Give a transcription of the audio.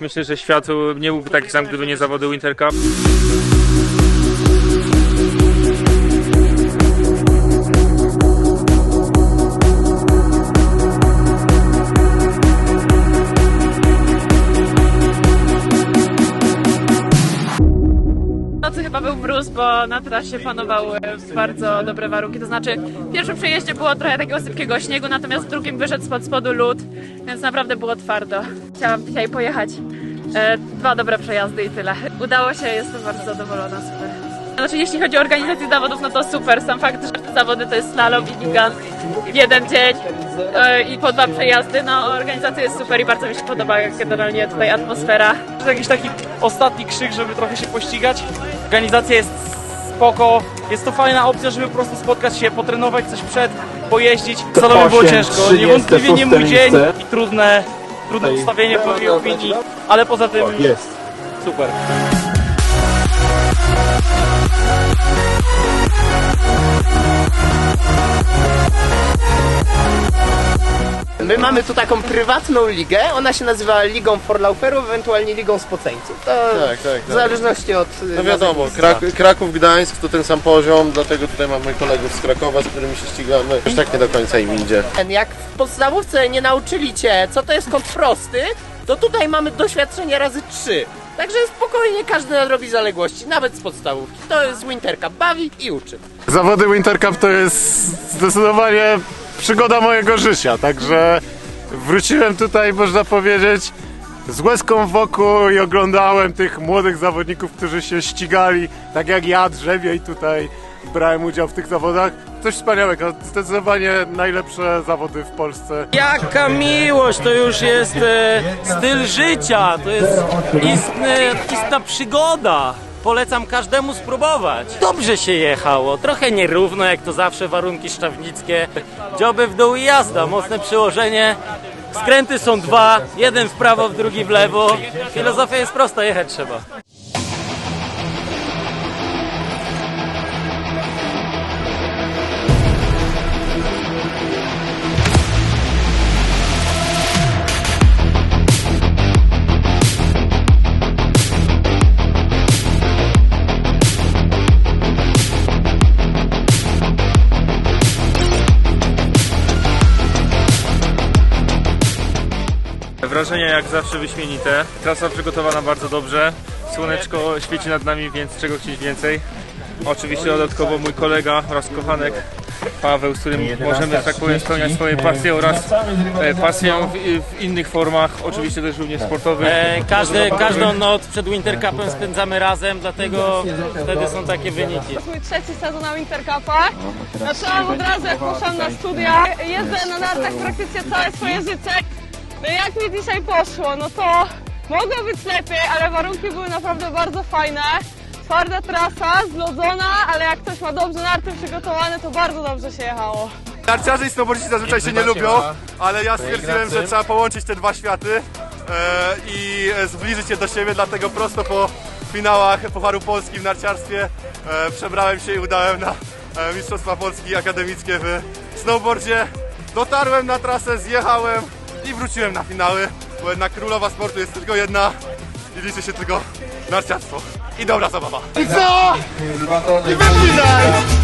Myślę, że świat nie byłby taki sam, gdyby nie zawody Winter Cup. Nocy chyba był mróz, bo na trasie panowały bardzo dobre warunki. To znaczy, w pierwszym przejeździe było trochę takiego sypkiego śniegu, natomiast w drugim wyszedł spod spodu lód, więc naprawdę było twardo. Chciałam dzisiaj pojechać. E, dwa dobre przejazdy i tyle. Udało się, jestem bardzo zadowolona, super. Znaczy, jeśli chodzi o organizację zawodów, no to super. Sam fakt, że te zawody to jest slalom i gigant w jeden dzień e, i po dwa przejazdy, no organizacja jest super i bardzo mi się podoba generalnie tutaj atmosfera. To jest jakiś taki ostatni krzyk, żeby trochę się pościgać. Organizacja jest spoko. Jest to fajna opcja, żeby po prostu spotkać się, potrenować coś przed, pojeździć. Salonie było ciężko. 30 Niewątpliwie nie mój dzień i trudne, trudne ustawienie w mojej opinii, ale poza tym Jest. super. My mamy tu taką prywatną ligę, ona się nazywa Ligą Forlauferów, ewentualnie Ligą Spoceńców. To Tak, tak, w tak. zależności od... y, No wiadomo, Krak Kraków, Gdańsk to ten sam poziom, dlatego tutaj mamy kolegów z Krakowa, z którymi się ścigamy. Już tak nie do końca im idzie. Jak w podstawówce nie nauczyli Cię, co to jest kąt prosty, to tutaj mamy doświadczenie razy trzy. Także spokojnie każdy nadrobi zaległości, nawet z podstawówki. To jest Winter Cup, bawi i uczy. Zawody Winter Cup to jest zdecydowanie przygoda mojego życia, także wróciłem tutaj, można powiedzieć, z łezką wokół i oglądałem tych młodych zawodników, którzy się ścigali, tak jak ja, drzewiej tutaj brałem udział w tych zawodach. Coś wspaniałego, zdecydowanie najlepsze zawody w Polsce. Jaka miłość, to już jest e, styl życia, to jest istna przygoda. Polecam każdemu spróbować. Dobrze się jechało, trochę nierówno, jak to zawsze warunki szczawnickie. Dzioby w dół i jazda, mocne przyłożenie. Skręty są dwa, jeden w prawo, drugi w lewo. Filozofia jest prosta, jechać trzeba. Wrażenia jak zawsze wyśmienite. Trasa przygotowana bardzo dobrze. Słoneczko świeci nad nami, więc czego chcieć więcej. Oczywiście dodatkowo mój kolega oraz kochanek Paweł, z którym możemy, że tak powiem, spełniać swoje pasje oraz e, pasję w, w innych formach, oczywiście też również sportowych. E, każdy, każdą noc przed Winter Cupem spędzamy razem, dlatego wtedy są takie wyniki. mój trzeci sezon na Wintercupach. Zaczęłam od razu jak poszłam na studia. Jeżdżę na nartach praktycznie całe swoje życie. No i jak mi dzisiaj poszło, no to mogło być lepiej, ale warunki były naprawdę bardzo fajne. Twarda trasa, zlodzona, ale jak ktoś ma dobrze narty przygotowane, to bardzo dobrze się jechało. Narciarze i snowboardziści zazwyczaj się nie lubią, ale ja stwierdziłem, że trzeba połączyć te dwa światy e, i zbliżyć je do siebie, dlatego prosto po finałach Pucharu Polski w narciarstwie e, przebrałem się i udałem na e, Mistrzostwa Polski akademickie w snowboardzie. Dotarłem na trasę, zjechałem i wróciłem na finały, bo jednak królowa sportu jest tylko jedna i liczy się tylko narciarstwo. I dobra zabawa. I co? I wypinaj!